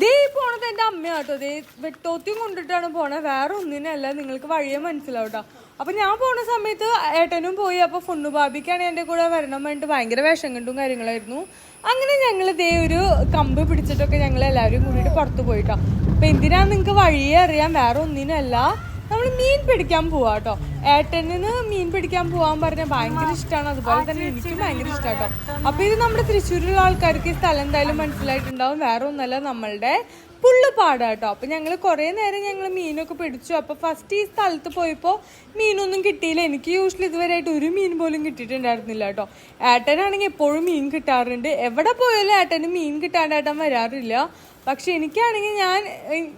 ദേ പോണത് എന്റെ അമ്മയാട്ടോ. ദേ വെട്ടോത്തിയും കൊണ്ടിട്ടാണ് പോണത് വേറെ ഒന്നിനല്ല നിങ്ങൾക്ക് വഴിയെ മനസ്സിലാവും കേട്ടോ അപ്പൊ ഞാൻ പോണ സമയത്ത് ഏട്ടനും പോയി. അപ്പൊ ഫുണ്ണു ബാബിക്കാണ് എന്റെ കൂടെ വരണം വേണ്ടിട്ട് ഭയങ്കര വേഷം കണ്ടും കാര്യങ്ങളായിരുന്നു. അങ്ങനെ ഞങ്ങൾ ദേ ഒരു കമ്പ് പിടിച്ചിട്ടൊക്കെ ഞങ്ങൾ എല്ലാവരും കൂടിയിട്ട് പുറത്തു പോയിട്ടോ. അപ്പൊ എന്തിനാ നിങ്ങൾക്ക് വഴിയെ അറിയാം? വേറെ ഒന്നിനല്ല. നമ്മൾ മീൻ പിടിക്കാൻ പോവാ കേട്ടോ. ഏട്ടനിന്ന് മീൻ പിടിക്കാൻ പോവാൻ പറഞ്ഞാൽ ഭയങ്കര ഇഷ്ടമാണ് അതുപോലെ തന്നെ എനിക്കും ഭയങ്കര ഇഷ്ടമാണ് കേട്ടോ അപ്പൊ ഇത് നമ്മുടെ തൃശ്ശൂരിലുള്ള ആൾക്കാർക്ക് ഈ സ്ഥലം എന്തായാലും മനസ്സിലായിട്ടുണ്ടാവും. വേറെ ഒന്നല്ല നമ്മളുടെ പുള്ളുപാടാ കേട്ടോ. അപ്പൊ ഞങ്ങൾ കുറെ നേരം ഞങ്ങൾ മീനൊക്കെ പിടിച്ചു. അപ്പൊ ഫസ്റ്റ് ഈ സ്ഥലത്ത് പോയപ്പോ മീനൊന്നും കിട്ടിയില്ല. എനിക്ക് യൂഷ്വലി ഇതുവരെയായിട്ട് ഒരു മീൻ പോലും കിട്ടിയിട്ടുണ്ടായിരുന്നില്ല കേട്ടോ. ഏട്ടനാണെങ്കിൽ എപ്പോഴും മീൻ കിട്ടാറുണ്ട്. എവിടെ പോയാലും ഏട്ടന് മീൻ കിട്ടാണ്ട് ഏട്ടൻ വരാറില്ല. പക്ഷെ എനിക്കാണെങ്കിൽ ഞാൻ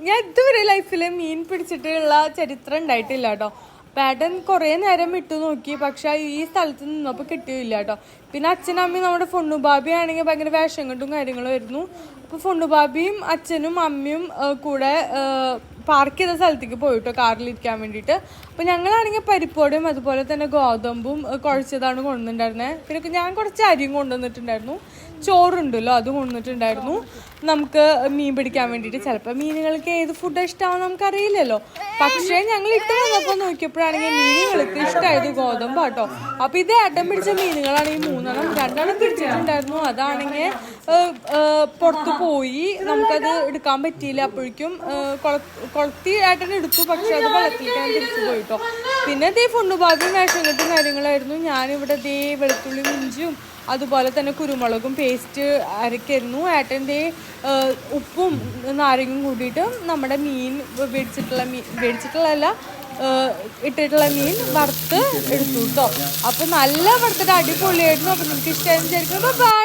ഞാൻ ഇതുവരെ ലൈഫിൽ മീൻ പിടിച്ചിട്ടുള്ള ചരിത്രം ഉണ്ടായിട്ടില്ല കേട്ടോ. പേട്ടൻ കുറേ നേരം ഇട്ടു നോക്കി പക്ഷെ ഈ സ്ഥലത്ത് നിന്നപ്പോൾ കിട്ടിയില്ല കേട്ടോ. പിന്നെ അച്ഛനും അമ്മയും നമ്മുടെ ഫൊണ്ണുബാബി ആണെങ്കിൽ ഭയങ്കര വേഷം കെട്ടും കാര്യങ്ങളും ആയിരുന്നു. അപ്പോൾ ഫൊണ്ണുബാബിയും അച്ഛനും അമ്മയും കൂടെ പാർക്ക് ചെയ്ത സ്ഥലത്തേക്ക് പോയിട്ടോ കാറിലിരിക്കാൻ വേണ്ടിയിട്ട്. അപ്പോൾ ഞങ്ങളാണെങ്കിൽ പരിപ്പോടും അതുപോലെ തന്നെ ഗോതമ്പും കുഴച്ചതാണ് കൊണ്ടുവന്നിട്ടുണ്ടായിരുന്നത് പിന്നെ ഞാൻ കുറച്ച് അരിയും കൊണ്ടുവന്നിട്ടുണ്ടായിരുന്നു. ചോറുണ്ടല്ലോ അത് കൊണ്ടുവന്നിട്ടുണ്ടായിരുന്നു. നമുക്ക് മീൻ പിടിക്കാൻ വേണ്ടിയിട്ട്. ചിലപ്പോൾ മീനുകൾക്ക് ഏത് ഫുഡ് ഇഷ്ടമാണെന്ന് നമുക്കറിയില്ലല്ലോ. പക്ഷേ ഞങ്ങൾ ഇട്ട് വന്നപ്പോൾ നോക്കിയപ്പോഴാണെങ്കിൽ മീനുകൾക്ക് ഇഷ്ടമായത് ഗോതമ്പ് കേട്ടോ അപ്പോൾ ഇത് ഏട്ടം പിടിച്ച മീനുകളാണെങ്കിൽ മൂന്നെണ്ണം. രണ്ടെണ്ണം പിടിച്ചിട്ടുണ്ടായിരുന്നു. അതാണെങ്കിൽ പുറത്ത് പോയി. നമുക്കത് എടുക്കാൻ പറ്റിയില്ല അപ്പോഴേക്കും. കൊളത്തി ഏട്ടൻ എടുത്തു പക്ഷെ അത് വെള്ളത്തിലേക്ക് തിരിച്ചു പോയിട്ടോ. പിന്നെ ദേ വേഷം കെട്ടും കാര്യങ്ങളായിരുന്നു. ഞാനിവിടെ ദേ വെളുത്തുള്ളി മിഞ്ചും അതുപോലെ തന്നെ കുരുമുളകും പേസ്റ്റ് അരക്കായിരുന്നു ഏട്ടന്റെ ഉപ്പും നാരങ്ങയും കൂടിയിട്ട് നമ്മുടെ മീൻ മേടിച്ചിട്ടുള്ള മീൻ മേടിച്ചിട്ടുള്ളതല്ല ഇട്ടിട്ടുള്ള മീൻ വറുത്ത് എടുത്തു കേട്ടോ. അപ്പം നല്ല വറുത്തിട്ട് അടിപൊളിയായിരുന്നു. അപ്പം നിങ്ങൾക്ക് ഇഷ്ടമായിരുന്നു വിചാരിക്കുന്നു. ബൈ